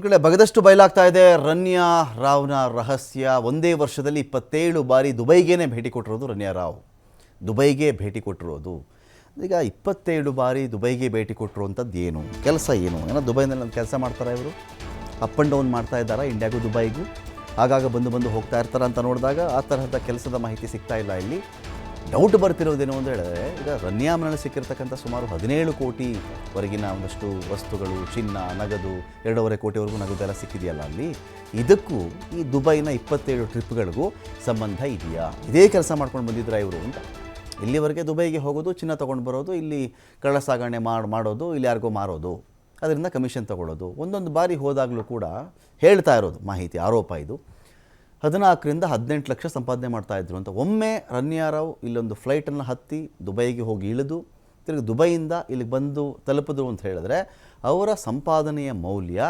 ಕಡೆ ಬಗದಷ್ಟು ಬಯಲಾಗ್ತಾ ಇದೆ. ರನ್ಯಾ ರಾವ್ನ ರಹಸ್ಯ ಒಂದೇ ವರ್ಷದಲ್ಲಿ ಇಪ್ಪತ್ತೇಳು ಬಾರಿ ದುಬೈಗೇನೆ ಭೇಟಿ ಕೊಟ್ಟಿರೋದು ರನ್ಯಾ ರಾವ್. ದುಬೈಗೆ ಭೇಟಿ ಕೊಟ್ಟಿರೋದು. ಈಗ ಇಪ್ಪತ್ತೇಳು ಬಾರಿ ದುಬೈಗೆ ಭೇಟಿ ಕೊಟ್ಟಿರುವಂಥದ್ದು ಏನು? ಕೆಲಸ ಏನು? ಏನೋ ದುಬೈನಲ್ಲಿ ಒಂದು ಕೆಲಸ ಮಾಡ್ತಾರೆ ಇವರು? ಅಪ್ ಆ್ಯಂಡ್ ಡೌನ್ ಮಾಡ್ತಾ ಇದ್ದಾರಾ? ಇಂಡಿಯಾಗೂ ದುಬೈಗೂ? ಆಗಾಗ ಬಂದು ಬಂದು ಹೋಗ್ತಾ ಇರ್ತಾರ ಅಂತ ನೋಡಿದಾಗ ಆ ತರಹದ ಕೆಲಸದ ಮಾಹಿತಿ ಸಿಗ್ತಾ ಇಲ್ಲ ಇಲ್ಲಿ. ಡೌಟ್ ಬರ್ತಿರೋದೇನು ಅಂತ ಹೇಳಿದ್ರೆ, ಈಗ ರನ್ಯಾಮನಲ್ಲಿ ಸಿಕ್ಕಿರ್ತಕ್ಕಂಥ ಸುಮಾರು ಹದಿನೇಳು ಕೋಟಿವರೆಗಿನ ಒಂದಷ್ಟು ವಸ್ತುಗಳು, ಚಿನ್ನ, ನಗದು, ಎರಡೂವರೆ ಕೋಟಿವರೆಗೂ ನಗದೆಲ್ಲ ಸಿಕ್ಕಿದೆಯಲ್ಲ ಅಲ್ಲಿ. ಇದಕ್ಕೂ ಈ ದುಬೈನ ಇಪ್ಪತ್ತೇಳು ಟ್ರಿಪ್ಗಳಿಗೂ ಸಂಬಂಧ ಇದೆಯಾ? ಇದೇ ಕೆಲಸ ಮಾಡ್ಕೊಂಡು ಬಂದಿದ್ರ ಇವರು ಅಂತ. ಇಲ್ಲಿವರೆಗೆ ದುಬೈಗೆ ಹೋಗೋದು, ಚಿನ್ನ ತೊಗೊಂಡು ಬರೋದು, ಇಲ್ಲಿ ಕಳ್ಳ ಸಾಗಣೆ ಮಾಡಿ, ಮಾಡೋದು, ಇಲ್ಲಿ ಯಾರಿಗೋ ಮಾರೋದು, ಅದರಿಂದ ಕಮಿಷನ್ ತೊಗೊಳ್ಳೋದು. ಒಂದೊಂದು ಬಾರಿ ಹೋದಾಗಲೂ ಕೂಡ ಹೇಳ್ತಾ ಇರೋದು ಮಾಹಿತಿ, ಆರೋಪ ಇದು. ಹದಿನಾಲ್ಕರಿಂದ ಹದಿನೆಂಟು ಲಕ್ಷ ಸಂಪಾದನೆ ಮಾಡ್ತಾ ಇದ್ರು ಅಂತ. ಒಮ್ಮೆ ರನ್ಯಾರಾವ್ ಇಲ್ಲೊಂದು ಫ್ಲೈಟನ್ನು ಹತ್ತಿ ದುಬೈಗೆ ಹೋಗಿ ಇಳಿದು ತಿರುಗಿ ದುಬೈಯಿಂದ ಇಲ್ಲಿಗೆ ಬಂದು ತಲುಪಿದ್ರು ಅಂತ ಹೇಳಿದ್ರೆ ಅವರ ಸಂಪಾದನೆಯ ಮೌಲ್ಯ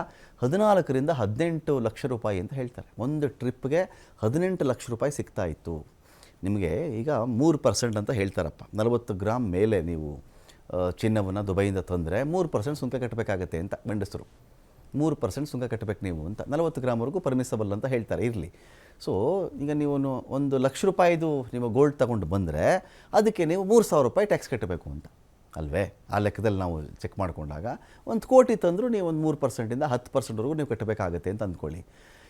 ಹದಿನಾಲ್ಕರಿಂದ ಹದಿನೆಂಟು ಲಕ್ಷ ರೂಪಾಯಿ ಅಂತ ಹೇಳ್ತಾರೆ. ಒಂದು ಟ್ರಿಪ್ಗೆ ಹದಿನೆಂಟು ಲಕ್ಷ ರೂಪಾಯಿ ಸಿಗ್ತಾ ಇತ್ತು. ನಿಮಗೆ ಈಗ ಮೂರು ಪರ್ಸೆಂಟ್ ಅಂತ ಹೇಳ್ತಾರಪ್ಪ. ನಲವತ್ತು ಗ್ರಾಮ್ ಮೇಲೆ ನೀವು ಚಿನ್ನವನ್ನು ದುಬೈಯಿಂದ ತಂದರೆ ಮೂರು ಪರ್ಸೆಂಟ್ ಸುಂಕ ಕಟ್ಟಬೇಕಾಗತ್ತೆ ಅಂತ ಗಂಡಸರು. ಮೂರು ಪರ್ಸೆಂಟ್ ಸುಂಕ ಕಟ್ಟಬೇಕು ನೀವು ಅಂತ. ನಲವತ್ತು ಗ್ರಾಮ್ವರೆಗೂ ಪರ್ಮಿಸಬಲ್ ಅಂತ ಹೇಳ್ತಾರೆ, ಇರಲಿ. ಸೊ ಈಗ ನೀವು ಒಂದು ಲಕ್ಷ ರೂಪಾಯಿದು ನೀವು ಗೋಲ್ಡ್ ತಗೊಂಡು ಬಂದರೆ ಅದಕ್ಕೆ ನೀವು ಮೂರು ಸಾವಿರ ರೂಪಾಯಿ ಟ್ಯಾಕ್ಸ್ ಕಟ್ಟಬೇಕು ಅಂತ. ಅಲ್ವೇ? ಆ ಲೆಕ್ಕದಲ್ಲಿ ನಾವು ಚೆಕ್ ಮಾಡಿಕೊಂಡಾಗ ಒಂದು ಕೋಟಿ ತಂದರೂ ನೀವು ಒಂದು ಮೂರು ಪರ್ಸೆಂಟಿಂದ ಹತ್ತು ಪರ್ಸೆಂಟ್ವರೆಗೂ ನೀವು ಕಟ್ಟಬೇಕಾಗತ್ತೆ ಅಂತ ಅಂದ್ಕೊಳ್ಳಿ.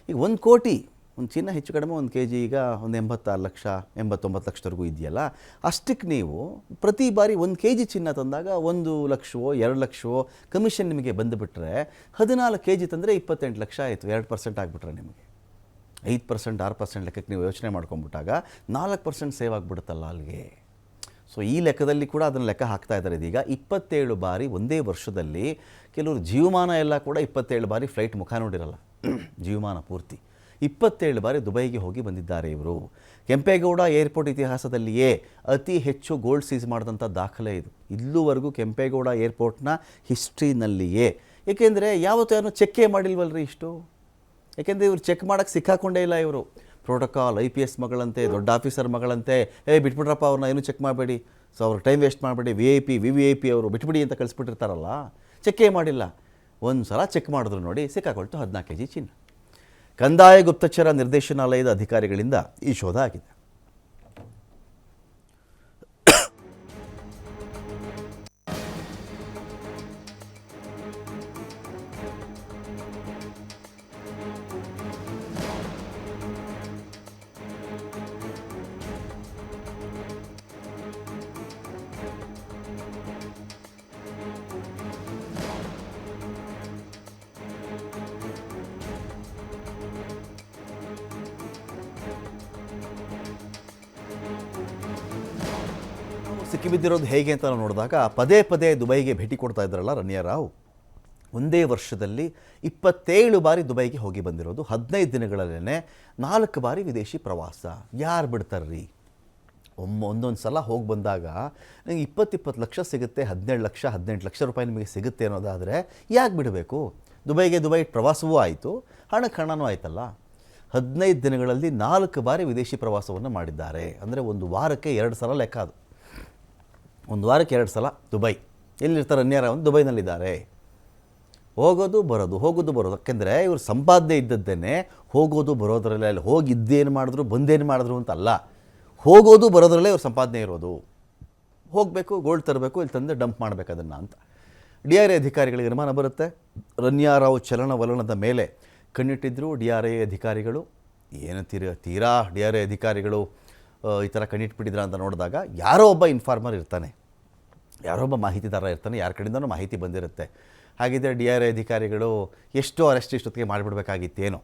ಈಗ ಒಂದು ಕೋಟಿ, ಒಂದು ಚಿನ್ನ ಹೆಚ್ಚು ಕಡಿಮೆ ಒಂದು ಕೆ ಜಿ ಈಗ ಒಂದು ಎಂಬತ್ತಾರು ಲಕ್ಷ, ಎಂಬತ್ತೊಂಬತ್ತು ಲಕ್ಷದವರೆಗೂ ಇದೆಯಲ್ಲ, ಅಷ್ಟಕ್ಕೆ ನೀವು ಪ್ರತಿ ಬಾರಿ ಒಂದು ಕೆ ಜಿ ಚಿನ್ನ ತಂದಾಗ ಒಂದು ಲಕ್ಷವೋ, ಎರಡು ಲಕ್ಷವೋ ಕಮಿಷನ್ ನಿಮಗೆ ಬಂದುಬಿಟ್ರೆ ಹದಿನಾಲ್ಕು ಕೆ ಜಿ ತಂದರೆ ಇಪ್ಪತ್ತೆಂಟು ಲಕ್ಷ ಆಯಿತು, ಎರಡು ಪರ್ಸೆಂಟ್ ಆಗಿಬಿಟ್ರೆ ನಿಮಗೆ. ಐದು ಪರ್ಸೆಂಟ್, ಆರು ಪರ್ಸೆಂಟ್ ಲೆಕ್ಕಕ್ಕೆ ನೀವು ಯೋಚನೆ ಮಾಡ್ಕೊಂಬಿಟ್ಟಾಗ ನಾಲ್ಕು ಪರ್ಸೆಂಟ್ ಸೇವ್ ಆಗಿಬಿಡುತ್ತಲ್ಲ ಅಲ್ಲಿಗೆ. ಸೊ ಈ ಲೆಕ್ಕದಲ್ಲಿ ಕೂಡ ಅದನ್ನು ಲೆಕ್ಕ ಹಾಕ್ತಾ ಇದ್ದಾರೆ. ಇದೀಗ ಇಪ್ಪತ್ತೇಳು ಬಾರಿ ಒಂದೇ ವರ್ಷದಲ್ಲಿ ಕೆಲವರು ಜೀವಮಾನ ಎಲ್ಲ ಕೂಡ ಇಪ್ಪತ್ತೇಳು ಬಾರಿ ಫ್ಲೈಟ್ ಮುಖ ನೋಡಿರಲ್ಲ. ಜೀವಮಾನ ಪೂರ್ತಿ. ಇಪ್ಪತ್ತೇಳು ಬಾರಿ ದುಬೈಗೆ ಹೋಗಿ ಬಂದಿದ್ದಾರೆ ಇವರು. ಕೆಂಪೇಗೌಡ ಏರ್ಪೋರ್ಟ್ ಇತಿಹಾಸದಲ್ಲಿಯೇ ಅತಿ ಹೆಚ್ಚು ಗೋಲ್ಡ್ ಸೀಸ್ ಮಾಡಿದಂಥ ದಾಖಲೆ ಇದು. ಇಲ್ಲೂವರೆಗೂ ಕೆಂಪೇಗೌಡ ಏರ್ಪೋರ್ಟ್ನ ಹಿಸ್ಟ್ರಿನಲ್ಲಿಯೇ. ಏಕೆಂದರೆ ಯಾವತ್ತೂ ಯಾರನ್ನೂ ಚೆಕ್ಕೇ ಮಾಡಿಲ್ವಲ್ರಿ ಇಷ್ಟು? ಯಾಕೆಂದರೆ ಇವ್ರು ಚೆಕ್ ಮಾಡೋಕ್ಕೆ ಸಿಕ್ಕಾಕೊಂಡೇ ಇಲ್ಲ ಇವರು. ಪ್ರೋಟೋಕಾಲ್ ಐ ಪಿ ಎಸ್ ಮಗಳಂತೆ, ದೊಡ್ಡ ಆಫೀಸರ್ ಮಗಳಂತೆ. ಏ, ಬಿಟ್ಬಿಟ್ರಪ್ಪ ಅವ್ರನ್ನ ಏನು ಚೆಕ್ ಮಾಡಬೇಡಿ. ಸೊ ಅವ್ರ ಟೈಮ್ ವೇಸ್ಟ್ ಮಾಡಬೇಡಿ. V I P V V I P ಅವರು ಬಿಟ್ಬಿಡಿ ಅಂತ ಕಳಿಸ್ಬಿಟ್ಟಿರ್ತಾರಲ್ಲ? ಚೆಕ್ಕೇ ಮಾಡಿಲ್ಲ. ಒಂದು ಸಲ ಚೆಕ್ ಮಾಡಿದ್ರು ನೋಡಿ ಸಿಕ್ಕಾಕೊಳ್ತು ಹದಿನಾಲ್ಕು ಕೆ ಜಿ ಚಿನ್ನ. ಕಂದಾಯ ಗುಪ್ತಚರ ನಿರ್ದೇಶನಾಲಯದ ಅಧಿಕಾರಿಗಳಿಂದ ಈ ಶೋಧ ಆಗಿದೆ. ಸಿಕ್ಕಿಬಿದ್ದಿರೋದು ಹೇಗೆ ಅಂತ ನಾವು ನೋಡಿದಾಗ ಪದೇ ಪದೇ ದುಬೈಗೆ ಭೇಟಿ ಕೊಡ್ತಾ ಇದ್ರಲ್ಲ ರಣ್ಯಾ ರಾವ್. ಒಂದೇ ವರ್ಷದಲ್ಲಿ ಇಪ್ಪತ್ತೇಳು ಬಾರಿ ದುಬೈಗೆ ಹೋಗಿ ಬಂದಿರೋದು. ಹದಿನೈದು ದಿನಗಳಲ್ಲೇ ನಾಲ್ಕು ಬಾರಿ ವಿದೇಶಿ ಪ್ರವಾಸ. ಯಾರು ಬಿಡ್ತಾರ್ರಿ? ಒಮ್ಮ, ಒಂದೊಂದು ಸಲ ಹೋಗಿ ಬಂದಾಗ ನಿಮಗೆ ಇಪ್ಪತ್ತಿಪ್ಪತ್ತು ಲಕ್ಷ ಸಿಗುತ್ತೆ, ಹದಿನೇಳು ಲಕ್ಷ, ಹದಿನೆಂಟು ಲಕ್ಷ ರೂಪಾಯಿ ನಿಮಗೆ ಸಿಗುತ್ತೆ ಅನ್ನೋದಾದರೆ ಯಾಕೆ ಬಿಡಬೇಕು? ದುಬೈಗೆ ದುಬೈ ಪ್ರವಾಸವೂ ಆಯಿತು ಹಣಕ್ಕೆ ಹಣನೂ ಆಯ್ತಲ್ಲ. ಹದಿನೈದು ದಿನಗಳಲ್ಲಿ ನಾಲ್ಕು ಬಾರಿ ವಿದೇಶಿ ಪ್ರವಾಸವನ್ನು ಮಾಡಿದ್ದಾರೆ. ಅಂದರೆ ಒಂದು ವಾರಕ್ಕೆ ಎರಡು ಸಲ ಲೆಕ್ಕ ಅದು. ಒಂದು ವಾರಕ್ಕೆ ಎರಡು ಸಲ ದುಬೈ. ಎಲ್ಲಿರ್ತಾರೆ ಅನ್ಯಾರ ಒಂದು ದುಬೈನಲ್ಲಿದ್ದಾರೆ. ಹೋಗೋದು ಬರೋದು ಹೋಗೋದು ಬರೋದು. ಯಾಕೆಂದರೆ ಇವರು ಸಂಪಾದನೆ ಇದ್ದದ್ದೇನೆ ಹೋಗೋದು ಬರೋದರಲ್ಲೇ ಅಲ್ಲಿ ಹೋಗಿದ್ದೇನು ಮಾಡಿದ್ರು, ಬಂದೇನು ಮಾಡಿದ್ರು ಅಂತಲ್ಲ. ಹೋಗೋದು ಬರೋದರಲ್ಲೇ ಇವ್ರ ಸಂಪಾದನೆ ಇರೋದು. ಹೋಗಬೇಕು, ಗೋಲ್ಡ್ ತರಬೇಕು, ಇಲ್ಲಿ ತಂದು ಡಂಪ್ ಮಾಡಬೇಕು ಅದನ್ನು ಅಂತ. ಡಿ ಆರ್ ಎ ಅಧಿಕಾರಿಗಳಿಗೆ ಅನುಮಾನ ಬರುತ್ತೆ. ರನ್ಯಾರಾವ್ ಚಲನವಲನದ ಮೇಲೆ ಕಣ್ಣಿಟ್ಟಿದ್ರು ಡಿ ಆರ್ ಎ ಅಧಿಕಾರಿಗಳು. ಏನು ತೀರ, ತೀರಾ ಡಿ ಆರ್ ಎ ಅಧಿಕಾರಿಗಳು ಈ ಥರ ಕಣ್ಣಿಟ್ಬಿಟ್ಟಿದ್ರ ಅಂತ ನೋಡಿದಾಗ ಯಾರೋ ಒಬ್ಬ ಇನ್ಫಾರ್ಮರ್ ಇರ್ತಾನೆ. ಯಾರೊಬ್ಬ ಮಾಹಿತಿದಾರ ಇರ್ತಾನೆ, ಯಾರ ಕಡೆಯಿಂದನೂ ಮಾಹಿತಿ ಬಂದಿರುತ್ತೆ. ಹಾಗಿದ್ದರೆ ಡಿ ಆರ್ ಐ ಅಧಿಕಾರಿಗಳು ಎಷ್ಟು ಅರೆಸ್ಟ್ ಇಷ್ಟೊತ್ತಿಗೆ ಮಾಡಿಬಿಡ್ಬೇಕಾಗಿತ್ತೇನೋ.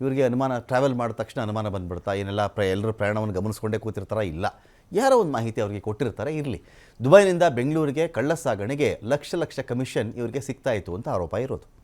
ಇವರಿಗೆ ಅನುಮಾನ ಟ್ರಾವೆಲ್ ಮಾಡಿದ ತಕ್ಷಣ ಅನುಮಾನ ಬಂದ್ಬಿಡ್ತಾ, ಏನೆಲ್ಲ ಪ್ರ, ಎಲ್ಲರೂ ಪ್ರಯಾಣವನ್ನು ಗಮನಿಸ್ಕೊಂಡೇ ಕೂತಿರ್ತಾರ ಇಲ್ಲ? ಯಾರೋ ಒಂದು ಮಾಹಿತಿ ಅವರಿಗೆ ಕೊಟ್ಟಿರ್ತಾರೆ, ಇರಲಿ. ದುಬೈನಿಂದ ಬೆಂಗಳೂರಿಗೆ ಕಳ್ಳ ಸಾಗಣೆಗೆ ಲಕ್ಷ ಲಕ್ಷ ಕಮಿಷನ್ ಇವರಿಗೆ ಸಿಗ್ತಾಯಿತ್ತು ಅಂತ ಆರೋಪ ಇರೋದು.